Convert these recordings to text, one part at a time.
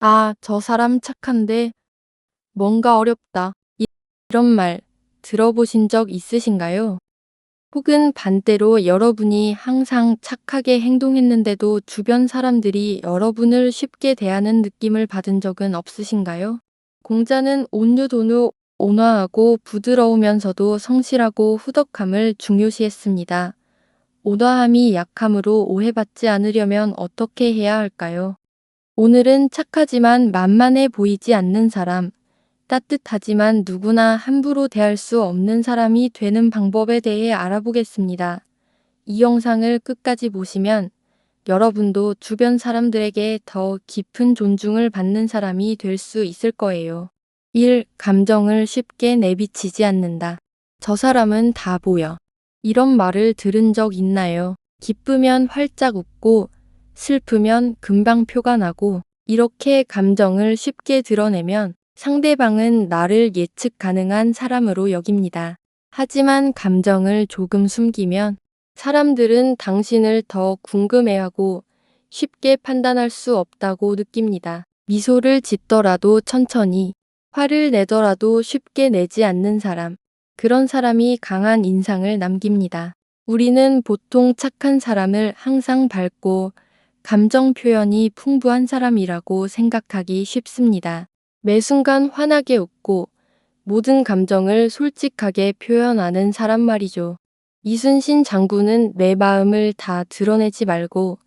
아, 저 사람 착한데 뭔가 어렵다. 이- 이런 말 들어보신 적 있으신가요? 혹은 반대로 여러분이 항상 착하게 행동했는데도 주변 사람들이 여러분을 쉽게 대하는 느낌을 받은 적은 없으신가요? 공자는 온유도누 온화하고 부드러우면서도 성실하고 후덕함을 중요시했습니다. 온화함이 약함으로 오해받지 않으려면 어떻게 해야 할까요? 오늘은 착하지만 만만해 보이지 않는 사람, 따뜻하지만 누구나 함부로 대할 수 없는 사람이 되는 방법에 대해 알아보겠습니다. 이 영상을 끝까지 보시면 여러분도 주변 사람들에게 더 깊은 존중을 받는 사람이 될 수 있을 거예요. 1. 감정을 쉽게 내비치지 않는다. 저 사람은 다 보여. 이런 말을 들은 적 있나요? 기쁘면 활짝 웃고 슬프면 금방 표가 나고 이렇게 감정을 쉽게 드러내면 상대방은 나를 예측 가능한 사람으로 여깁니다. 하지만 감정을 조금 숨기면 사람들은 당신을 더 궁금해하고 쉽게 판단할 수 없다고 느낍니다. 미소를 짓더라도 천천히, 화를 내더라도 쉽게 내지 않는 사람. 그런 사람이 강한 인상을 남깁니다. 우리는 보통 착한 사람을 항상 밝고 감정 표현이 풍부한 사람이라고 생각하기 쉽습니다. 매 순간 환하게 웃고 모든 감정을 솔직하게 표현하는 사람 말이죠. 이순신 장군은 내 마음을 다 드러내지 말고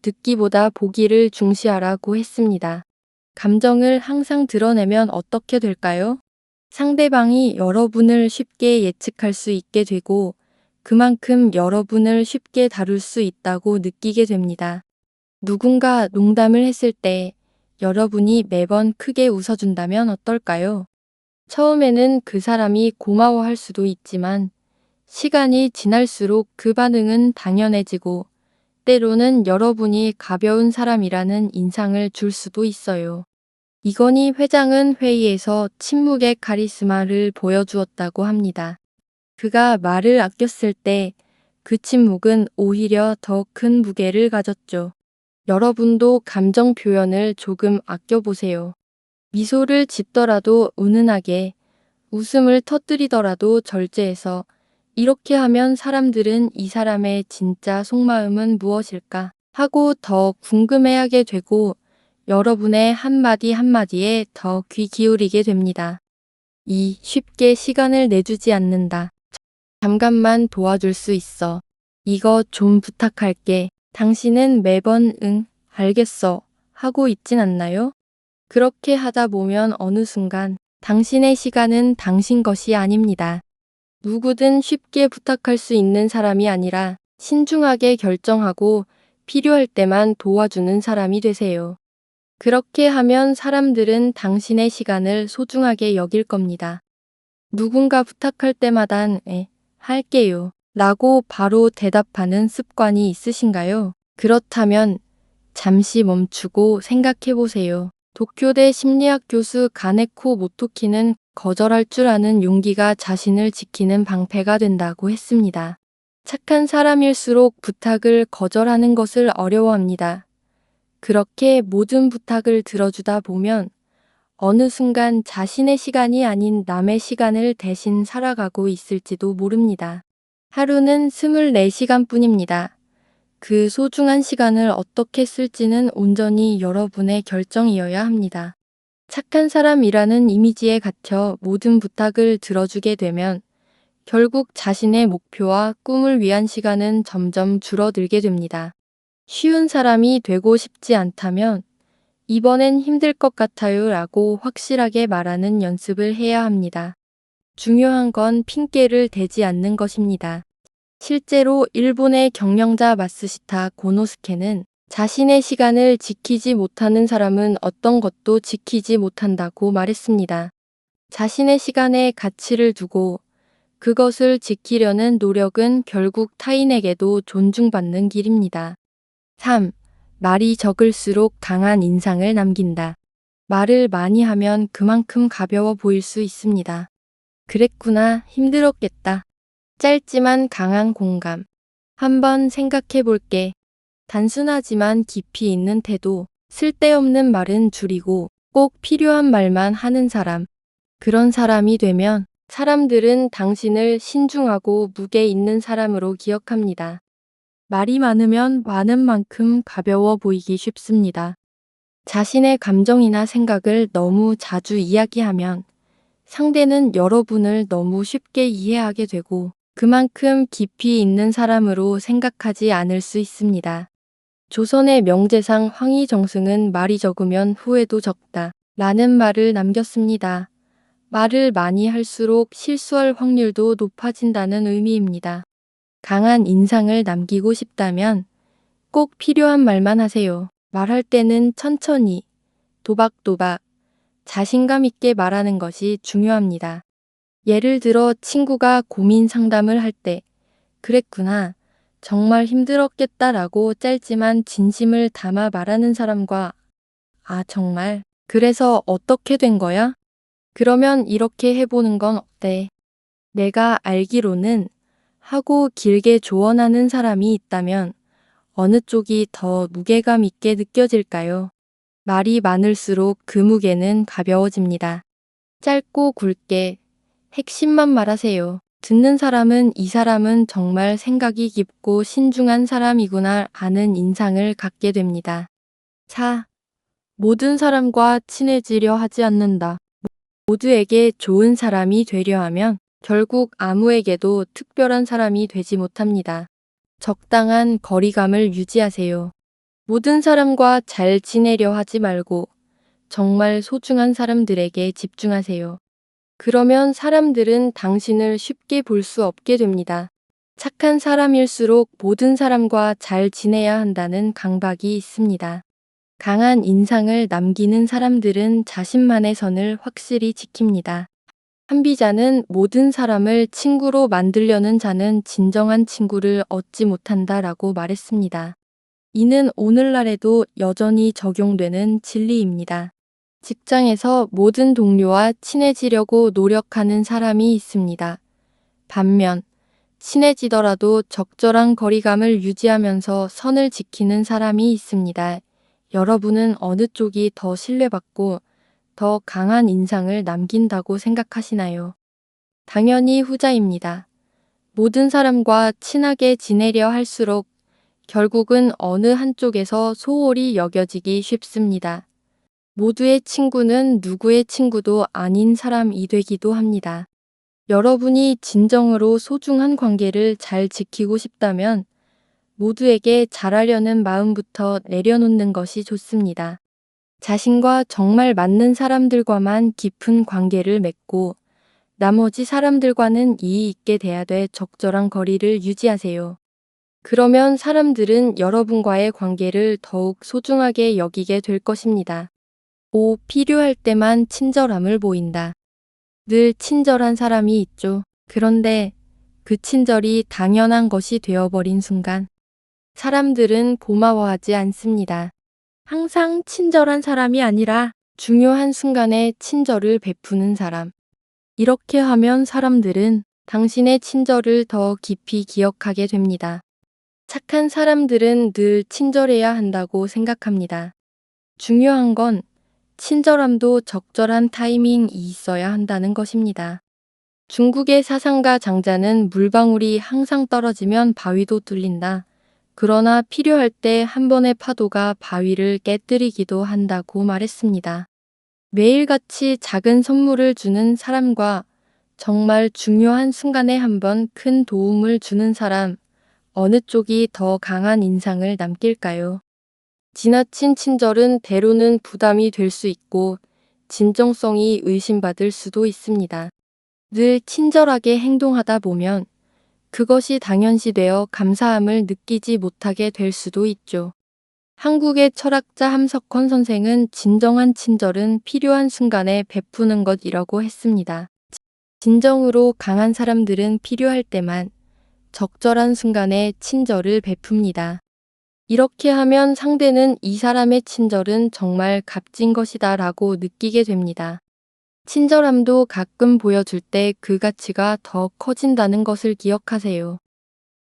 듣기보다 보기를 중시하라고 했습니다. 감정을 항상 드러내면 어떻게 될까요? 상대방이 여러분을 쉽게 예측할 수 있게 되고 그만큼 여러분을 쉽게 다룰 수 있다고 느끼게 됩니다. 누군가 농담을 했을 때 여러분이 매번 크게 웃어준다면 어떨까요? 처음에는 그 사람이 고마워할 수도 있지만 시간이 지날수록 그 반응은 당연해지고 때로는 여러분이 가벼운 사람이라는 인상을 줄 수도 있어요. 이건희 회장은 회의에서 침묵의 카리스마를 보여주었다고 합니다. 그가 말을 아꼈을 때 그 침묵은 오히려 더 큰 무게를 가졌죠. 여러분도 감정 표현을 조금 아껴보세요. 미소를 짓더라도 은은하게, 웃음을 터뜨리더라도 절제해서 이렇게 하면 사람들은 이 사람의 진짜 속마음은 무엇일까 하고 더 궁금해하게 되고 여러분의 한마디 한마디에 더 귀 기울이게 됩니다. 2. 쉽게 시간을 내주지 않는다. 잠깐만 도와줄 수 있어. 이거 좀 부탁할게. 당신은 매번 응, 알겠어. 하고 있진 않나요? 그렇게 하다 보면 어느 순간 당신의 시간은 당신 것이 아닙니다. 누구든 쉽게 부탁할 수 있는 사람이 아니라 신중하게 결정하고 필요할 때만 도와주는 사람이 되세요. 그렇게 하면 사람들은 당신의 시간을 소중하게 여길 겁니다. 누군가 부탁할 때마단 에, 할게요. 라고 바로 대답하는 습관이 있으신가요? 그렇다면 잠시 멈추고 생각해 보세요. 도쿄대 심리학 교수 가네코 모토키는 거절할 줄 아는 용기가 자신을 지키는 방패가 된다고 했습니다. 착한 사람일수록 부탁을 거절하는 것을 어려워합니다. 그렇게 모든 부탁을 들어주다 보면 어느 순간 자신의 시간이 아닌 남의 시간을 대신 살아가고 있을지도 모릅니다. 하루는 24시간 뿐입니다. 그 소중한 시간을 어떻게 쓸지는 온전히 여러분의 결정이어야 합니다. 착한 사람이라는 이미지에 갇혀 모든 부탁을 들어주게 되면 결국 자신의 목표와 꿈을 위한 시간은 점점 줄어들게 됩니다. 쉬운 사람이 되고 싶지 않다면 이번엔 힘들 것 같아요 라고 확실하게 말하는 연습을 해야 합니다. 중요한 건 핑계를 대지 않는 것입니다. 실제로 일본의 경영자 마스시타 고노스케는 자신의 시간을 지키지 못하는 사람은 어떤 것도 지키지 못한다고 말했습니다. 자신의 시간에 가치를 두고 그것을 지키려는 노력은 결국 타인에게도 존중받는 길입니다. 3. 말이 적을수록 강한 인상을 남긴다. 말을 많이 하면 그만큼 가벼워 보일 수 있습니다. 그랬구나, 힘들었겠다. 짧지만 강한 공감. 한번 생각해 볼게. 단순하지만 깊이 있는 태도. 쓸데없는 말은 줄이고 꼭 필요한 말만 하는 사람. 그런 사람이 되면 사람들은 당신을 신중하고 무게 있는 사람으로 기억합니다. 말이 많으면 많은 만큼 가벼워 보이기 쉽습니다. 자신의 감정이나 생각을 너무 자주 이야기하면 상대는 여러분을 너무 쉽게 이해하게 되고 그만큼 깊이 있는 사람으로 생각하지 않을 수 있습니다. 조선의 명제상 황희정승은 말이 적으면 후회도 적다. 라는 말을 남겼습니다. 말을 많이 할수록 실수할 확률도 높아진다는 의미입니다. 강한 인상을 남기고 싶다면 꼭 필요한 말만 하세요. 말할 때는 천천히, 도박도박, 자신감 있게 말하는 것이 중요합니다. 예를 들어 친구가 고민 상담을 할 때, 그랬구나. 정말 힘들었겠다라고 짧지만 진심을 담아 말하는 사람과, 아, 정말. 그래서 어떻게 된 거야? 그러면 이렇게 해보는 건 어때? 내가 알기로는 하고 길게 조언하는 사람이 있다면 어느 쪽이 더 무게감 있게 느껴질까요? 말이 많을수록 그 무게는 가벼워집니다. 짧고 굵게 핵심만 말하세요. 듣는 사람은 이 사람은 정말 생각이 깊고 신중한 사람이구나 아는 인상을 갖게 됩니다. 4. 모든 사람과 친해지려 하지 않는다. 모두에게 좋은 사람이 되려 하면 결국 아무에게도 특별한 사람이 되지 못합니다. 적당한 거리감을 유지하세요. 모든 사람과 잘 지내려 하지 말고 정말 소중한 사람들에게 집중하세요. 그러면 사람들은 당신을 쉽게 볼 수 없게 됩니다. 착한 사람일수록 모든 사람과 잘 지내야 한다는 강박이 있습니다. 강한 인상을 남기는 사람들은 자신만의 선을 확실히 지킵니다. 한비자는 모든 사람을 친구로 만들려는 자는 진정한 친구를 얻지 못한다 라고 말했습니다. 이는 오늘날에도 여전히 적용되는 진리입니다. 직장에서 모든 동료와 친해지려고 노력하는 사람이 있습니다. 반면 친해지더라도 적절한 거리감을 유지하면서 선을 지키는 사람이 있습니다. 여러분은 어느 쪽이 더 신뢰받고 더 강한 인상을 남긴다고 생각하시나요? 당연히 후자입니다. 모든 사람과 친하게 지내려 할수록 결국은 어느 한쪽에서 소홀히 여겨지기 쉽습니다. 모두의 친구는 누구의 친구도 아닌 사람이 되기도 합니다. 여러분이 진정으로 소중한 관계를 잘 지키고 싶다면 모두에게 잘하려는 마음부터 내려놓는 것이 좋습니다. 자신과 정말 맞는 사람들과만 깊은 관계를 맺고 나머지 사람들과는 이의 있게 대하되 적절한 거리를 유지하세요. 그러면 사람들은 여러분과의 관계를 더욱 소중하게 여기게 될 것입니다. 5. 필요할 때만 친절함을 보인다. 늘 친절한 사람이 있죠. 그런데 그 친절이 당연한 것이 되어버린 순간 사람들은 고마워하지 않습니다. 항상 친절한 사람이 아니라 중요한 순간에 친절을 베푸는 사람. 이렇게 하면 사람들은 당신의 친절을 더 깊이 기억하게 됩니다. 착한 사람들은 늘 친절해야 한다고 생각합니다. 중요한 건 친절함도 적절한 타이밍이 있어야 한다는 것입니다. 중국의 사상가 장자는 물방울이 항상 떨어지면 바위도 뚫린다. 그러나 필요할 때 한 번의 파도가 바위를 깨뜨리기도 한다고 말했습니다. 매일같이 작은 선물을 주는 사람과 정말 중요한 순간에 한 번 큰 도움을 주는 사람, 어느 쪽이 더 강한 인상을 남길까요? 지나친 친절은 때로는 부담이 될 수 있고 진정성이 의심받을 수도 있습니다. 늘 친절하게 행동하다 보면 그것이 당연시되어 감사함을 느끼지 못하게 될 수도 있죠. 한국의 철학자 함석헌 선생은 진정한 친절은 필요한 순간에 베푸는 것이라고 했습니다. 진정으로 강한 사람들은 필요할 때만 적절한 순간에 친절을 베풉니다. 이렇게 하면 상대는 이 사람의 친절은 정말 값진 것이다 라고 느끼게 됩니다. 친절함도 가끔 보여줄 때 그 가치가 더 커진다는 것을 기억하세요.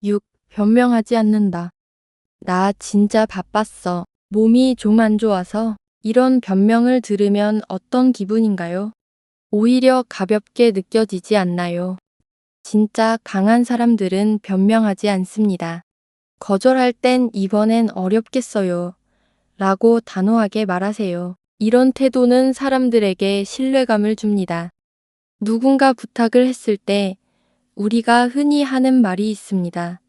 6. 변명하지 않는다. 나 진짜 바빴어. 몸이 좀 안 좋아서 이런 변명을 들으면 어떤 기분인가요? 오히려 가볍게 느껴지지 않나요? 진짜 강한 사람들은 변명하지 않습니다. 거절할 땐 이번엔 어렵겠어요. 라고 단호하게 말하세요. 이런 태도는 사람들에게 신뢰감을 줍니다. 누군가 부탁을 했을 때 우리가 흔히 하는 말이 있습니다.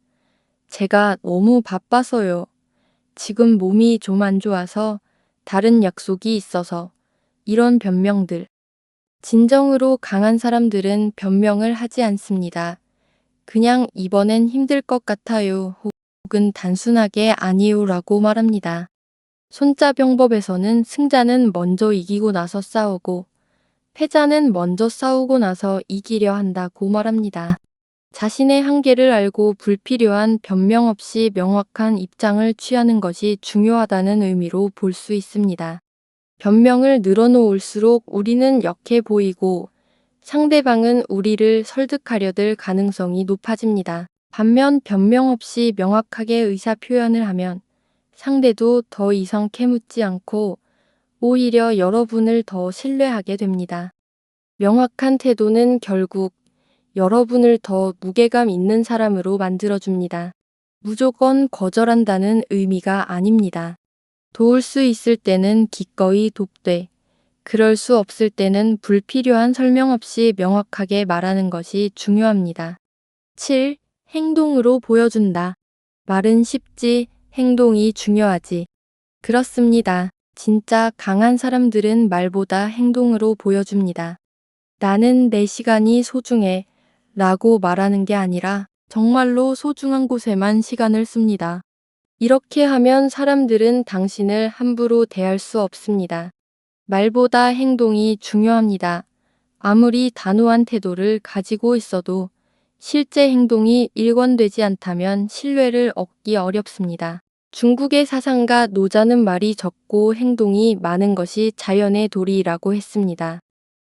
제가 너무 바빠서요. 지금 몸이 좀 안 좋아서 다른 약속이 있어서 이런 변명들. 진정으로 강한 사람들은 변명을 하지 않습니다. 그냥 이번엔 힘들 것 같아요. 혹은 단순하게 아니요라고 말합니다. 손자병법에서는 승자는 먼저 이기고 나서 싸우고 패자는 먼저 싸우고 나서 이기려 한다고 말합니다. 자신의 한계를 알고 불필요한 변명 없이 명확한 입장을 취하는 것이 중요하다는 의미로 볼 수 있습니다. 변명을 늘어놓을수록 우리는 역해 보이고 상대방은 우리를 설득하려 들 가능성이 높아집니다. 반면 변명 없이 명확하게 의사 표현을 하면 상대도 더 이상 캐묻지 않고 오히려 여러분을 더 신뢰하게 됩니다. 명확한 태도는 결국 여러분을 더 무게감 있는 사람으로 만들어줍니다. 무조건 거절한다는 의미가 아닙니다. 도울 수 있을 때는 기꺼이 돕되, 그럴 수 없을 때는 불필요한 설명 없이 명확하게 말하는 것이 중요합니다. 7. 행동으로 보여준다. 말은 쉽지, 행동이 중요하지. 그렇습니다. 진짜 강한 사람들은 말보다 행동으로 보여줍니다. 나는 내 시간이 소중해. 라고 말하는 게 아니라 정말로 소중한 곳에만 시간을 씁니다. 이렇게 하면 사람들은 당신을 함부로 대할 수 없습니다. 말보다 행동이 중요합니다. 아무리 단호한 태도를 가지고 있어도 실제 행동이 일관되지 않다면 신뢰를 얻기 어렵습니다. 중국의 사상가 노자는 말이 적고 행동이 많은 것이 자연의 도리라고 했습니다.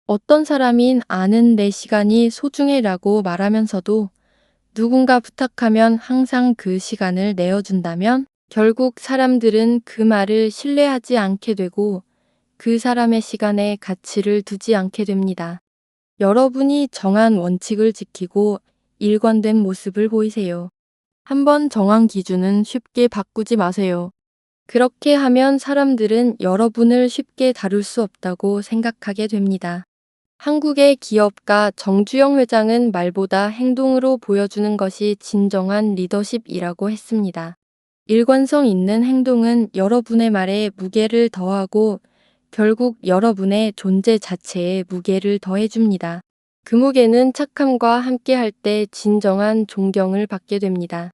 어떤 사람인 아는 내 시간이 소중해라고 말하면서도 누군가 부탁하면 항상 그 시간을 내어준다면 결국 사람들은 그 말을 신뢰하지 않게 되고 그 사람의 시간에 가치를 두지 않게 됩니다. 여러분이 정한 원칙을 지키고 일관된 모습을 보이세요. 한번 정한 기준은 쉽게 바꾸지 마세요. 그렇게 하면 사람들은 여러분을 쉽게 다룰 수 없다고 생각하게 됩니다. 한국의 기업가 정주영 회장은 말보다 행동으로 보여주는 것이 진정한 리더십이라고 했습니다. 일관성 있는 행동은 여러분의 말에 무게를 더하고 결국 여러분의 존재 자체에 무게를 더해줍니다. 그 무게는 착함과 함께 할 때 진정한 존경을 받게 됩니다.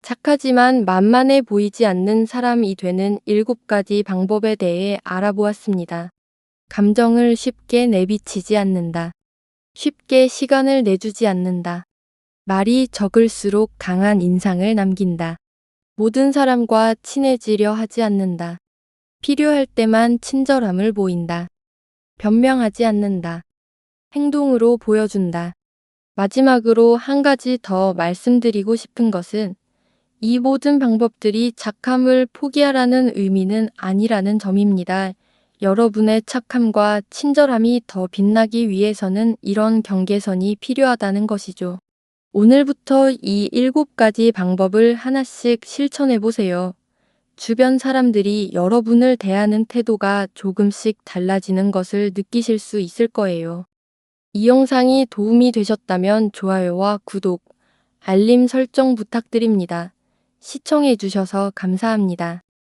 착하지만 만만해 보이지 않는 사람이 되는 일곱 가지 방법에 대해 알아보았습니다. 감정을 쉽게 내비치지 않는다. 쉽게 시간을 내주지 않는다. 말이 적을수록 강한 인상을 남긴다. 모든 사람과 친해지려 하지 않는다. 필요할 때만 친절함을 보인다. 변명하지 않는다. 행동으로 보여준다. 마지막으로 한 가지 더 말씀드리고 싶은 것은 이 모든 방법들이 착함을 포기하라는 의미는 아니라는 점입니다. 여러분의 착함과 친절함이 더 빛나기 위해서는 이런 경계선이 필요하다는 것이죠. 오늘부터 이 일곱 가지 방법을 하나씩 실천해 보세요. 주변 사람들이 여러분을 대하는 태도가 조금씩 달라지는 것을 느끼실 수 있을 거예요. 이 영상이 도움이 되셨다면 좋아요와 구독, 알림 설정 부탁드립니다. 시청해 주셔서 감사합니다.